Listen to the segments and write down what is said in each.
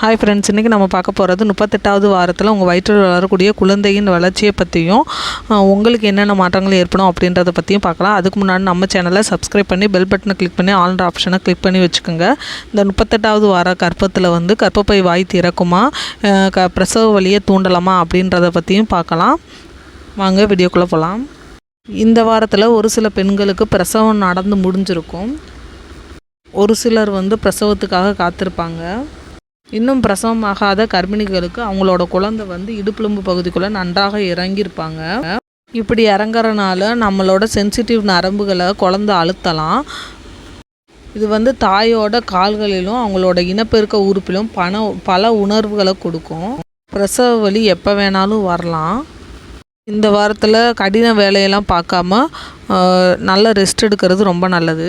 Hi friends இன்றைக்கி நம்ம பார்க்க போகிறது முப்பத்தெட்டாவது வாரத்தில் உங்கள் வயிற்றில் வளரக்கூடிய குழந்தையின் வளர்ச்சியை பற்றியும் உங்களுக்கு என்னென்ன மாற்றங்கள் ஏற்படும் அப்படின்றத பற்றியும் பார்க்கலாம். அதுக்கு முன்னாடி நம்ம சேனலை சப்ஸ்கிரைப் பண்ணி பெல் பட்டனை கிளிக் பண்ணி ஆல்ன்ற ஆப்ஷனை கிளிக் பண்ணி வச்சுக்கோங்க. இந்த முப்பத்தெட்டாவது வார கற்பத்தில் வந்து கற்பப்பை வாய் திறக்குமா க பிரசவ வழியை தூண்டலாமா அப்படின்றத பற்றியும் பார்க்கலாம். வாங்க வீடியோக்குள்ளே போகலாம் இந்த வாரத்தில் ஒரு சில பெண்களுக்கு பிரசவம் நடந்து முடிஞ்சிருக்கும். ஒரு சிலர் வந்து பிரசவத்துக்காக காத்திருப்பாங்க. இன்னும் பிரசவம் ஆகாத கர்ப்பிணிகளுக்கு அவங்களோட குழந்தை வந்து இடுப்புலும்பு பகுதிக்குள்ளே நன்றாக இறங்கியிருப்பாங்க. இப்படி இறங்குறனால நம்மளோட சென்சிட்டிவ் நரம்புகளை குழந்தை அழுத்தலாம். இது வந்து தாயோட கால்களிலும் அவங்களோட இனப்பெருக்க உறுப்பிலும் பண பல உணர்வுகளை கொடுக்கும். பிரசவ வலி எப்போ வேணாலும் வரலாம். இந்த வாரத்தில் கடின வேலையெல்லாம் பார்க்காம நல்ல ரெஸ்ட் எடுக்கிறது ரொம்ப நல்லது.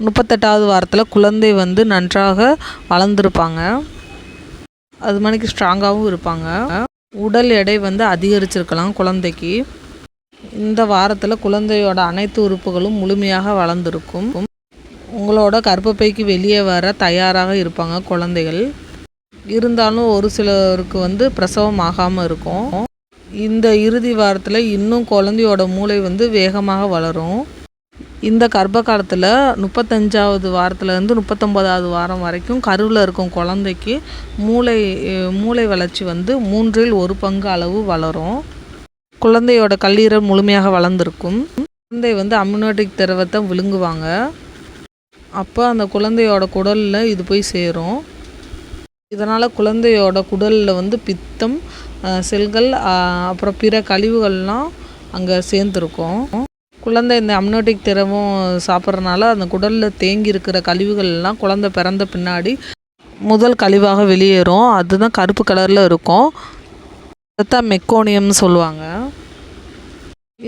முப்பத்தெட்டாவது வாரத்தில் குழந்தை வந்து நன்றாக வளர்ந்துருப்பாங்க. அது மணிக்கு ஸ்ட்ராங்காகவும் இருப்பாங்க. உடல் எடை வந்து அதிகரிச்சிருக்கலாம் குழந்தைக்கு. இந்த வாரத்தில் குழந்தையோட அனைத்து உறுப்புகளும் முழுமையாக வளர்ந்துருக்கும். உங்களோட கர்ப்பப்பைக்கு வெளியே வர தயாராக இருப்பாங்க குழந்தைகள். இருந்தாலும் ஒரு சிலருக்கு வந்து பிரசவம் ஆகாமல் இருக்கும். இந்த இறுதி வாரத்தில் இன்னும் குழந்தையோட மூளை வந்து வேகமாக வளரும். இந்த கர்ப்ப காலத்தில் முப்பத்தஞ்சாவது வாரத்துலேருந்து முப்பத்தொம்போதாவது வாரம் வரைக்கும் கருவில் இருக்கும் குழந்தைக்கு மூளை மூளை வளர்ச்சி வந்து மூன்றில் ஒரு பங்கு அளவு வளரும். குழந்தையோட கல்லீரல் முழுமையாக வளர்ந்துருக்கும். குழந்தை வந்து அம்யூனோட்டிக் திரவத்தை விழுங்குவாங்க. அப்போ அந்த குழந்தையோட குடலில் இது போய் சேரும். இதனால் குழந்தையோட குடலில் வந்து பித்தம் செல்கள் அப்புறம் பிற கழிவுகள்லாம் அங்கே சேர்ந்துருக்கும். குழந்தை இந்த அம்னோட்டிக் திரவம் சாப்பிட்றனால அந்த குடலில் தேங்கி இருக்கிற கழிவுகள்லாம் குழந்தை பிறந்த பின்னாடி முதல் கழிவாக வெளியேறும். அதுதான் கருப்பு கலரில் இருக்கும். அதுதான் மெக்கோனியம்னு சொல்லுவாங்க.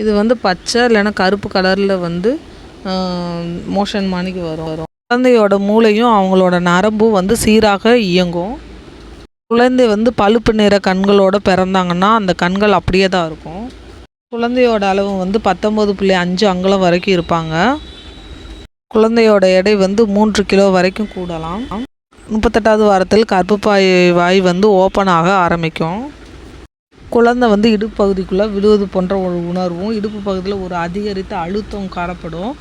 இது வந்து பச்சை இல்லைன்னா கருப்பு கலரில் வந்து மோஷன் மணிக்கு வரும். வரும். குழந்தையோட மூளையும் அவங்களோட நரம்பும் வந்து சீராக இயங்கும். குழந்தை வந்து பழுப்பு நிற கண்களோடு பிறந்தாங்கன்னா அந்த கண்கள் அப்படியே தான் இருக்கும். குழந்தையோட அளவு வந்து பத்தொம்பது புள்ளி அஞ்சு அங்குலம் வரைக்கும் இருப்பாங்க. குழந்தையோட எடை வந்து மூன்று கிலோ வரைக்கும் கூடலாம். முப்பத்தெட்டாவது வாரத்தில் கர்ப்பப்பாய் வாய் வந்து ஓப்பன் ஆக ஆரம்பிக்கும். குழந்தை வந்து இடுப்பு பகுதிக்குள்ளே விழுவது போன்ற ஒரு உணர்வும் இடுப்பு பகுதியில் ஒரு அதிகரித்த அழுத்தம் காணப்படும்.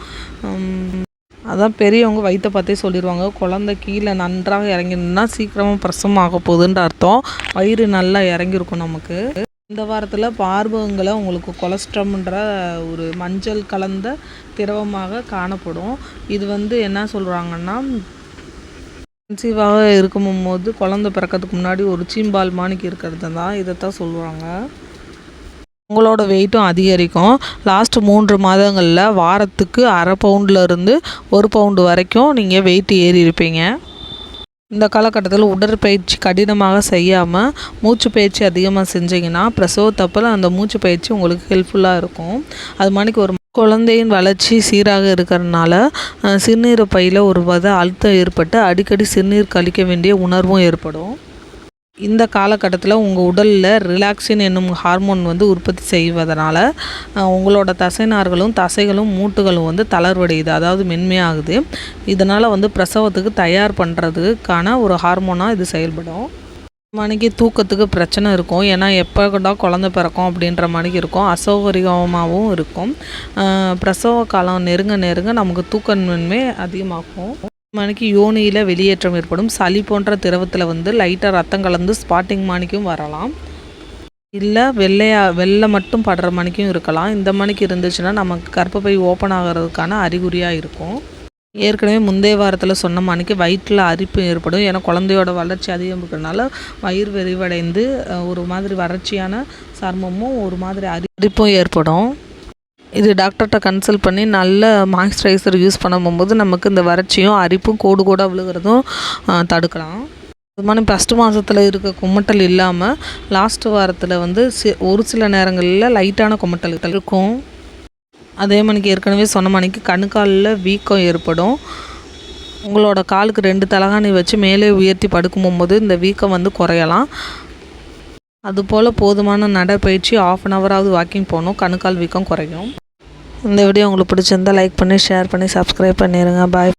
அதான் பெரியவங்க வயிற்ற பார்த்தே சொல்லிடுவாங்க குழந்தை கீழே நன்றாக இறங்கினா சீக்கிரமாக பிரசவம் ஆக போகுதுன்ற அர்த்தம். வயிறு நல்லா இறங்கியிருக்கும் நமக்கு. இந்த வாரத்தில் பார்வங்களை உங்களுக்கு கொலஸ்ட்ரம்ன்ற ஒரு மஞ்சள் கலந்த திரவமாக காணப்படும். இது வந்து என்ன சொல்கிறாங்கன்னா கன்சீவாக இருக்கும் போது குழந்த பிறக்கிறதுக்கு முன்னாடி ஒரு சீம்பால் மாணிக்கு இருக்கிறது தான் இதை தான் சொல்லுவாங்க உங்களோட வெயிட்டும் அதிகரிக்கும். லாஸ்ட்டு மூன்று மாதங்களில் வாரத்துக்கு அரை பவுண்ட்லேருந்து ஒரு பவுண்டு வரைக்கும் நீங்கள் வெயிட் ஏறி இருப்பீங்க. இந்த காலகட்டத்தில் உடற்பயிற்சி கடினமாக செய்யாமல் மூச்சு பயிற்சி அதிகமாக செஞ்சிங்கன்னா பிரசவத்தப்பில் அந்த மூச்சு பயிற்சி உங்களுக்கு ஹெல்ப்ஃபுல்லாக இருக்கும். அது மாதிரிக்கு ஒரு குழந்தையின் வளர்ச்சி சீராக இருக்கிறதுனால சிறுநீர் ஒரு வத அழுத்தம் ஏற்பட்டு அடிக்கடி சிறுநீர் கழிக்க வேண்டிய உணர்வும் ஏற்படும். இந்த காலகட்டத்தில் உங்கள் உடலில் ரிலாக்ஸின் என்னும் ஹார்மோன் வந்து உற்பத்தி செய்வதனால உங்களோட தசைநார்களும் தசைகளும் மூட்டுகளும் வந்து தளர்வடையுது அதாவது மென்மையாகுது. இதனால் வந்து பிரசவத்துக்கு தயார் பண்ணுறதுக்கான ஒரு ஹார்மோனாக இது செயல்படும். மணிக்கு தூக்கத்துக்கு பிரச்சனை இருக்கும். ஏன்னா எப்போ கூட குழந்த பிறக்கும் அப்படின்ற மணிக்கு இருக்கும். அசௌகரியமாகவும் இருக்கும். பிரசவ காலம் நெருங்க நெருங்க நமக்கு தூக்கமின்மை அதிகமாகும். மணிக்கு யோனியில் வெளியேற்றம் ஏற்படும். சளி போன்ற திரவத்தில் வந்து லைட்டாக ரத்தம் கலந்து ஸ்பாட்டிங் மணிக்கும் வரலாம். இல்லை வெள்ளையா வெள்ளை மட்டும் படுற மணிக்கும் இருக்கலாம். இந்த மணிக்கு இருந்துச்சுன்னா நமக்கு கர்ப்பப்பை ஓப்பன் ஆகிறதுக்கான அறிகுறியாக இருக்கும். ஏற்கனவே முந்தைய வாரத்தில் சொன்ன மணிக்கு வயிற்றில் அரிப்பு ஏற்படும். ஏன்னா குழந்தையோட வளர்ச்சி அதிகம் இருக்கிறதுனால வயிறு விரிவடைந்து ஒரு மாதிரி வறட்சியான சர்மமும் ஒரு மாதிரி அரிப்பும் ஏற்படும். இது டாக்டர்கிட்ட கன்சல்ட் பண்ணி நல்ல மாய்ஸ்சரைசர் யூஸ் பண்ணும்போது நமக்கு இந்த வறட்சியும் அரிப்பும் கோடு கோடாக விழுகிறதும் தடுக்கலாம். அது மாதிரி ஃபஸ்ட்டு மாதத்தில் இருக்க கும்மட்டல் இல்லாமல் லாஸ்ட்டு வாரத்தில் வந்து சி ஒரு சில நேரங்களில் லைட்டான கும்மட்டல் இருக்கும். அதே மணிக்கு ஏற்கனவே சொன்ன மணிக்கு கணுக்காலில் வீக்கம் ஏற்படும். உங்களோட காலுக்கு ரெண்டு தலகாணி வச்சு மேலே உயர்த்தி படுக்கும்போது இந்த வீக்கம் வந்து குறையலாம். அதுபோல் போதுமான நடைப்பயிற்சி ஆஃப் அன் ஹவராவது வாக்கிங் போகணும். கணுக்கால் வீக்கம் குறையும். இந்த வீடியோ உங்களுக்கு பிடிச்சிருந்தால் லைக் பண்ணி ஷேர் பண்ணி சப்ஸ்கிரைப் பண்ணிடுங்க பாய்